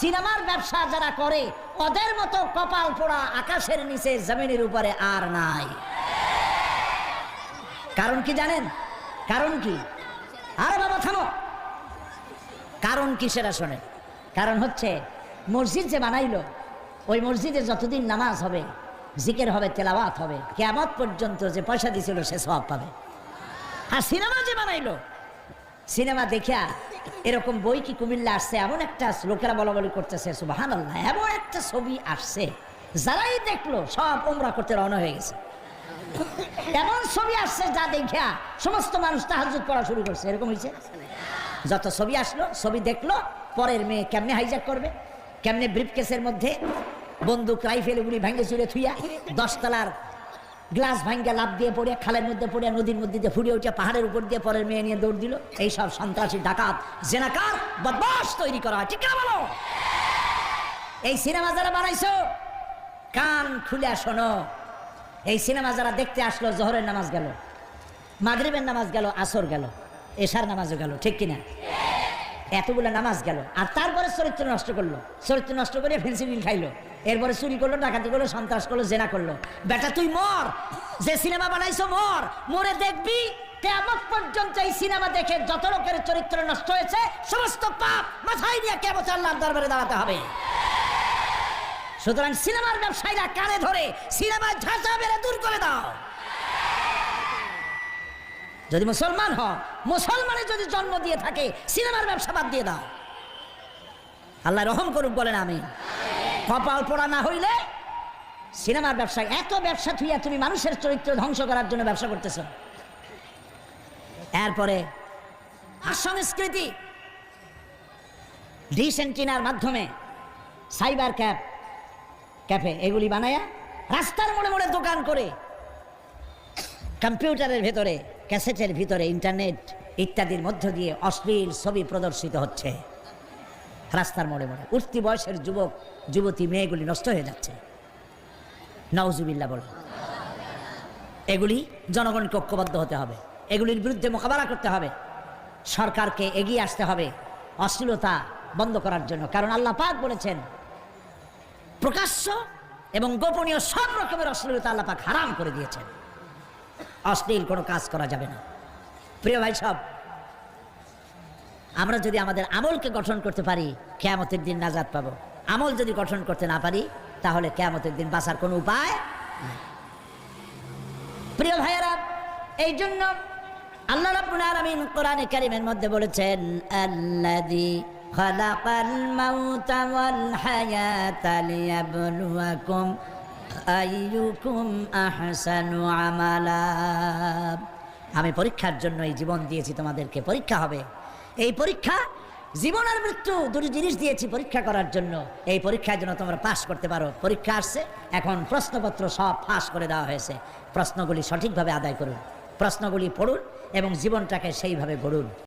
সিনেমার ব্যবসা যারা করে, ওদের মতো কপাল পোড়া আকাশের নিচে জমিনের উপরে আর নাই। কারণ কি জানেন? কারণ কি? আরে বাবা, থামো। কারণ কি সেটা শোনেন। কারণ হচ্ছে, মসজিদ যে বানাইলো, ওই মসজিদে যতদিন নামাজ হবে, জিকের হবে, তেলাওয়াত হবে, কেয়ামত পর্যন্ত যে পয়সা দিয়েছিল সে সব পাবে। আর সিনেমা যে বানাইলো সিনেমা দেখিয়া এরকম বই কি কুমিল্লা আসছে? এমন একটা লোকেরা বলা বলি করতেছে সুবাহান আল্লাহ এমন একটা ছবি আসছে, যারাই দেখল, সব ওমরা করতে রওনা হয়ে গেছে। এমন ছবি আসছে যা দেখিয়া সমস্ত মানুষ তাহাজুদ পড়া শুরু করছে। এরকম হয়েছে যত ছবি আসলো, ছবি দেখল, পরের মেয়ে কেমনে হাইজাক করবে? কেমনে ব্রিফকেসের মধ্যে বন্দুক রাইফেল গুলি ভাঙ্গে চুরে থুইয়া দশতলার গ্লাস ভাঙ্গা লাভ দিয়ে পড়ে, খালের মধ্যে পড়ে, নদীর মধ্যে দিয়ে ফুড়ে উঠে, পাহাড়ের উপর দিয়ে পরের মেয়ে নিয়ে দৌড় দিল। এই সব সন্ত্রাসী, ডাকাত, জেনাকার বদমাস তৈরি করা হয়। ঠিক না বলো? এই সিনেমা যারা বানাইছো, কান খুলে শোনো। এই সিনেমা যারা দেখতে আসলো, জহরের নামাজ গেল, মাগরিবের নামাজ গেল, আসর গেল, এশার নামাজও গেল। ঠিক কিনা? এতগুলো নামাজ গেল। আর তারপরে চরিত্র নষ্ট করল। চরিত্র নষ্ট করে ফেন্সিডিল খাইলো। এরপরে চুরি করল, ডাকাতি করল, সন্ত্রাস করল, জেনা করল। বেটা, তুই মর। যে সিনেমা বানাইছো মর। মরে দেখবি কেমন পর্যন্ত এই সিনেমা দেখে যত লোকের চরিত্র নষ্ট হয়েছে, সমস্ত পাপ মাথায় নিয়ে কেমন আল্লাহর দরবারে দাঁড়াতে হবে। সুতরাং সিনেমার ব্যবসায়ীরা কানে ধরে সিনেমার ঝাঁচা বেড়ে দূর করে দাও। যদি মুসলমান হ মুসলমানের যদি জন্ম দিয়ে থাকে, সিনেমার ব্যবসা বাদ দিয়ে দাও। আল্লাহ রহম করুক, বলেন আমি কপাল পোড়া না হইলে সিনেমার ব্যবসা এত ব্যবসা থুইয়া তুমি মানুষের চরিত্র ধ্বংস করার জন্য ব্যবসা করতেছ। এরপরে সংস্কৃতি ডিসেন্টিনার মাধ্যমে সাইবার ক্যাপ, ক্যাফে, এগুলি বানায়া রাস্তার মোড়ে মোড়ে দোকান করে কম্পিউটারের ভেতরে, ক্যাসেটের ভিতরে, ইন্টারনেট ইত্যাদির মধ্য দিয়ে অশ্লীল ছবি প্রদর্শিত হচ্ছে। রাস্তার মোড়ে মোড়ে। উঠতি বয়সের যুবক, যুবতী মেয়েগুলি নষ্ট হয়ে যাচ্ছে। নওজুবিল্লা বল। এগুলি জনগণকে ঐক্যবদ্ধ হতে হবে। এগুলির বিরুদ্ধে মোকাবেলা করতে হবে। সরকারকে এগিয়ে আসতে হবে। অশ্লীলতা বন্ধ করার জন্য। কারণ আল্লাহ পাক বলেছেন, প্রকাশ্য এবং গোপনীয় সব রকমের অশ্লীলতা আল্লাহ পাক হারাম করে দিয়েছেন। অশ্লীল কোনো কাজ করা যাবে না। প্রিয় ভাই সব, আমরা যদি আমাদের আমলকে গঠন করতে পারি, কেয়ামতের দিন নাজাদ পাবো। আমল যদি গঠন করতে না পারি, তাহলে কেয়ামতের দিন বাঁচার কোনো উপায় প্রিয় ভাইয়েরা, এই জন্য আল্লাহ রাব্বুল আলামিন কোরআনে কারীমের মধ্যে বলেছেন, আল্লাযী খালাকাল মাউতা ওয়াল হায়াতা লিয়াবলুয়াকুম আহসানু আমালা। আমি পরীক্ষার জন্য এই জীবন দিয়েছি, তোমাদেরকে পরীক্ষা হবে। এই পরীক্ষা, জীবন আর মৃত্যু দুটি জিনিস দিয়েছি পরীক্ষা করার জন্য। এই পরীক্ষার জন্য তোমরা পাশ করতে পারো। পরীক্ষা আসছে, এখন প্রশ্নপত্র সব ফাঁস করে দেওয়া হয়েছে। প্রশ্নগুলি সঠিকভাবে আদায় করুন। প্রশ্নগুলি পড়ুন এবং জীবনটাকে সেইভাবে গড়ুন।